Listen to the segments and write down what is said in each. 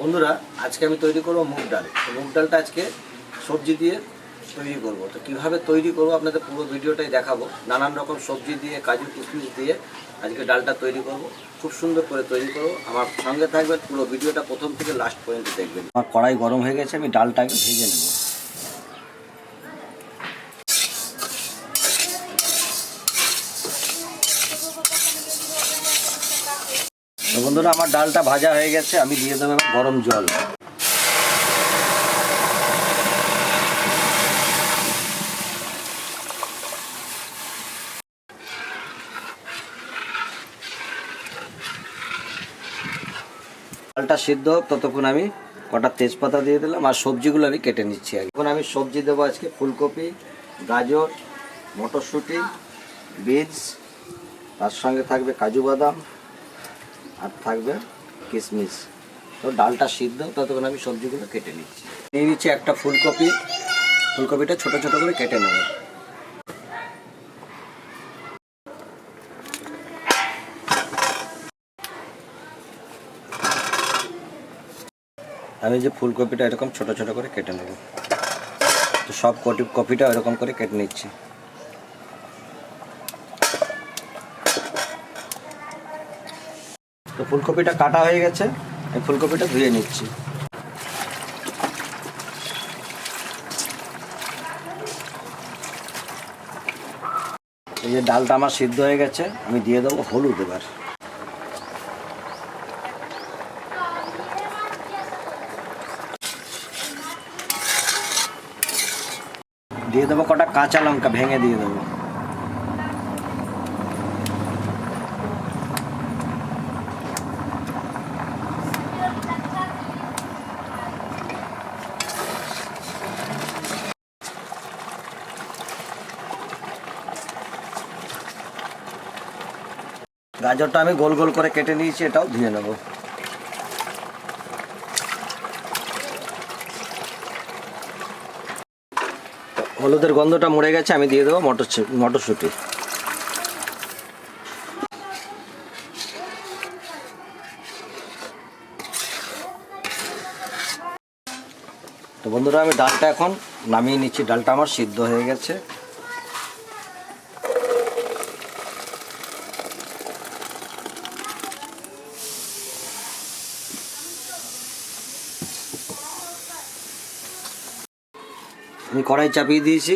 বন্ধুরা, আজকে আমি তৈরি করব মুগ ডাল। মুগ ডালটা আজকে সবজি দিয়ে তৈরি করব। তো কীভাবে তৈরি করব আপনাদের পুরো ভিডিওটাই দেখাবো। নানান রকম সবজি দিয়ে, কাজু কিশমিশ দিয়ে আজকে ডালটা তৈরি করব। খুব সুন্দর করে তৈরি করব। আমার সঙ্গে থাকবেন পুরো ভিডিওটা প্রথম থেকে লাস্ট পর্যন্ত দেখবেন। আমার কড়াই গরম হয়ে গেছে, আমি ডালটাকে ভেজে নেব। বন্ধুরা, আমার ডালটা ভাজা হয়ে গেছে, আমি দিয়ে দেবো গরম জল। ডালটা সিদ্ধ হোক, ততক্ষণ আমি কটা তেজপাতা দিয়ে দিলাম, আর সবজিগুলো আমি কেটে নিচ্ছি এখন আমি সবজি দেবো আজকে ফুলকপি, গাজর, মটরশুঁটি, বিনস, তার সঙ্গে থাকবে কাজু বাদাম আর থাকবে কিশমিশ তো ডালটা সিদ্ধ, ততক্ষণ আমি সবজিগুলো কেটে নিচ্ছি। নিয়ে নিচ্ছি একটা ফুলকপি। ফুলকপিটা ছোট ছোট করে কেটে নেব। আমি যে ফুলকপিটা এরকম ছোট ছোট করে কেটে নেব। তো সব কটি কপিটা এরকম করে কেটে নিচ্ছি। তো ফুলকপিটা কাটা হয়ে গেছে। আমি ফুলকপিটা ধুয়ে নিচ্ছি। এই যে ডালটা আমার সিদ্ধ হয়ে গেছে, আমি দিয়ে দেবো হলুদ এবার। দিয়ে দেবো কটা কাঁচা লঙ্কা, ভেঙে দিয়ে দেবো। গাজরটা আমি গোল গোল করে কেটে নিয়েছি, এটাও ধুয়ে নেব। হলুদের গন্ধটা মরে গেছে, আমি দিয়ে দেবো মটর মটরশুঁটি। তো বন্ধুরা, আমি ডালটা এখন নামিয়ে নিচ্ছি। ডালটা আমার সিদ্ধ হয়ে গেছে। আমি কড়াই চাপিয়ে দিয়েছি।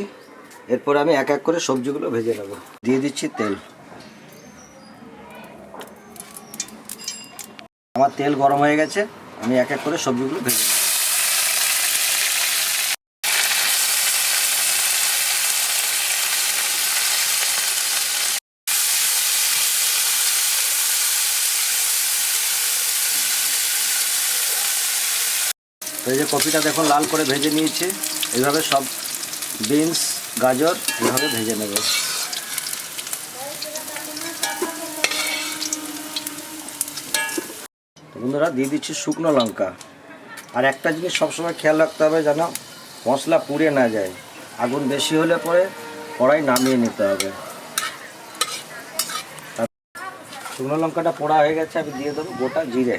এরপর আমি এক এক করে সবজিগুলো ভেজে নেব। দিয়ে দিচ্ছি তেল। আমার তেল গরম হয়ে গেছে। আমি এক এক করে সবজিগুলো ভেজে নেব। তো এই যে কপিটা দেখুন, লাল করে ভেজে নিয়েছি। এইভাবে সব বিনস, গাজর, এইভাবে ভেজে নেব। বন্ধুরা, দিয়ে দিচ্ছি শুকনো লঙ্কা। আর একটা জিনিস সবসময় খেয়াল রাখতে হবে যেন মশলা পুড়ে না যায়। আগুন বেশি হলে পরে কড়াই নামিয়ে নিতে হবে। শুকনো লঙ্কাটা পোড়া হয়ে গেছে, আমি দিয়ে দেবো গোটা জিরে।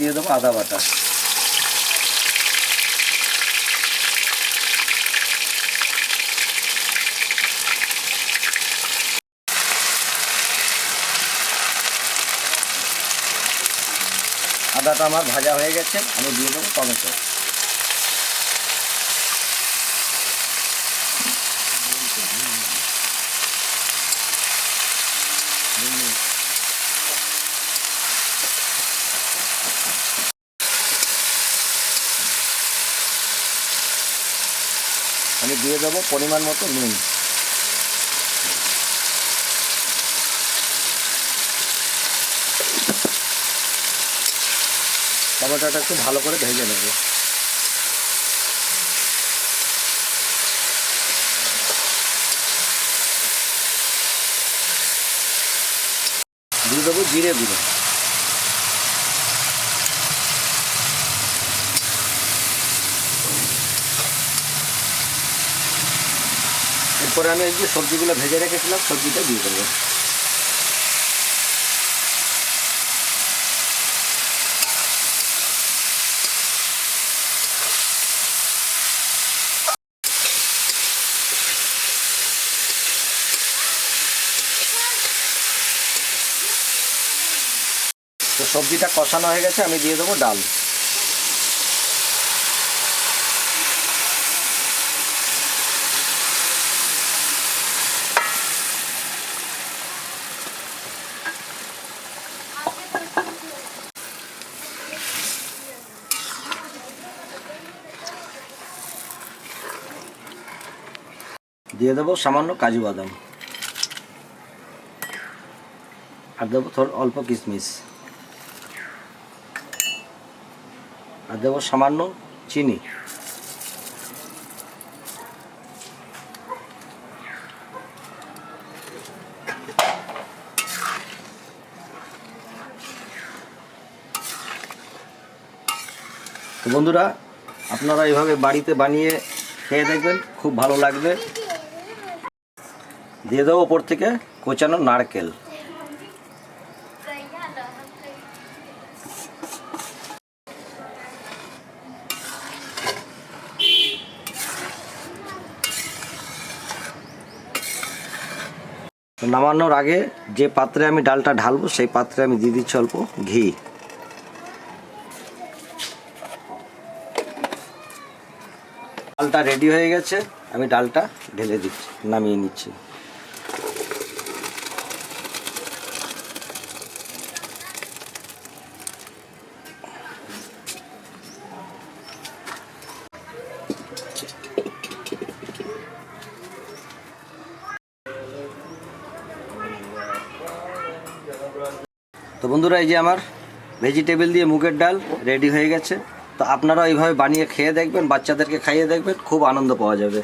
দিয়ে দেবো আদা বাটা। আদাটা আমার ভাজা হয়ে গেছে আমি দিয়ে দেবো টমেটো। আমি দিয়ে দেবো পরিমাণ মতো নুন। টমেটোটা একটু ভালো করে ভেজে নেব। দিয়ে দেবো জিরে গুঁড়ো। এরপরে আমি এই যে সবজিগুলো ভেজে রেখেছিলাম, সবজিটা দিয়ে দেবো। তো সবজিটা কষানো হয়ে গেছে, আমি দিয়ে দেবো ডাল। দিয়ে দেবো সামান্য কাজু বাদাম। আর দেবো অল্প কিশমিশ আর দেবো সামান্য চিনি। তো বন্ধুরা, আপনারা এইভাবে বাড়িতে বানিয়ে খেয়ে দেখবেন, খুব ভালো লাগবে। দিয়ে দেবো ওপর থেকে কোচানো নারকেল। নামানোর আগে যে পাত্রে আমি ডালটা ঢালবো, সেই পাত্রে আমি দিয়ে দিচ্ছি অল্প ঘি। ডালটা রেডি হয়ে গেছে, আমি ডালটা ঢেলে দিচ্ছি, নামিয়ে নিচ্ছি। তো বন্ধুরা, এই যে আমার ভেজিটেবিল দিয়ে মুগের ডাল রেডি হয়ে গেছে। তো আপনারা এইভাবে বানিয়ে খেয়ে দেখবেন, বাচ্চাদেরকে খাইয়ে দেখবেন, খুব আনন্দ পাওয়া যাবে।